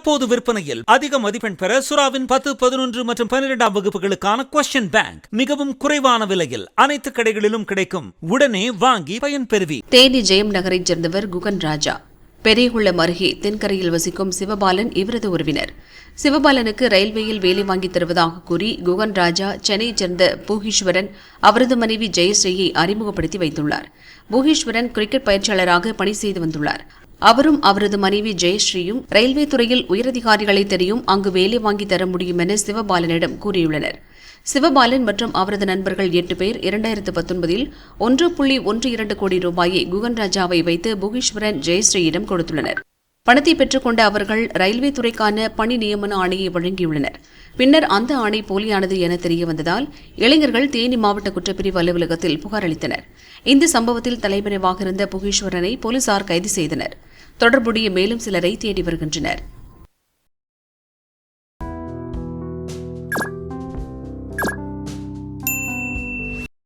தற்போது விற்பனையில் அதிக மதிப்பெண் பெற சுறாவின் பத்து பதினொன்று மற்றும் பன்னிரெண்டாம் வகுப்புகளுக்கான கொஸ்டின் பேங்க் மிகவும் குறைவான விலையில் அனைத்து கடைகளிலும் கிடைக்கும். உடனே வாங்கி பயன்பெறுவி தேனி ஜெயம் நகரைச் சேர்ந்தவர் குகன் ராஜா. பெரியகுளம் அருகே தென்கரையில் வசிக்கும் சிவபாலன் இவரது உறவினர். சிவபாலனுக்கு ரயில்வேயில் வேலை வாங்கித் தருவதாக கூறி குகன் ராஜா சென்னையைச் சேர்ந்த பூகீஸ்வரன் அவரது மனைவி ஜெயஸ்ரீயை அறிமுகப்படுத்தி வைத்துள்ளார். பூகீஸ்வரன் கிரிக்கெட் பயிற்சியாளராக பணி செய்து வந்துள்ளார். அவரும் அவரது மனைவி ஜெயஸ்ரீயும் ரயில்வே துறையில் உயரதிகாரிகளை தெரியும் அங்கு வேலை வாங்கி தர முடியும் என சிவபாலனிடம் கூறியுள்ளனர். சிவபாலன் மற்றும் அவரது நண்பர்கள் எட்டு பேர் இரண்டாயிரத்து பத்தொன்பதில் ஒன்று புள்ளி ஒன்று இரண்டு கோடி ரூபாயை குகன் ராஜாவை வைத்து புகீஸ்வரன் ஜெயஸ்ரீயிடம் கொடுத்துள்ளனர். பணத்தை பெற்றுக்கொண்ட அவர்கள் ரயில்வே துறைக்கான பணி நியமன ஆணையை வழங்கியுள்ளனர். பின்னர் அந்த ஆணை போலியானது என தெரியவந்ததால் இளைஞர்கள் தேனி மாவட்ட குற்றப்பிரிவு அலுவலகத்தில் புகார் அளித்தனர். இந்த சம்பவத்தில் தலைமறைவாக இருந்த புகீஸ்வரனை போலீசார் கைது செய்தனர். தொடர்புடைய மேலும் சிலரை தேடி வருகின்றனர்.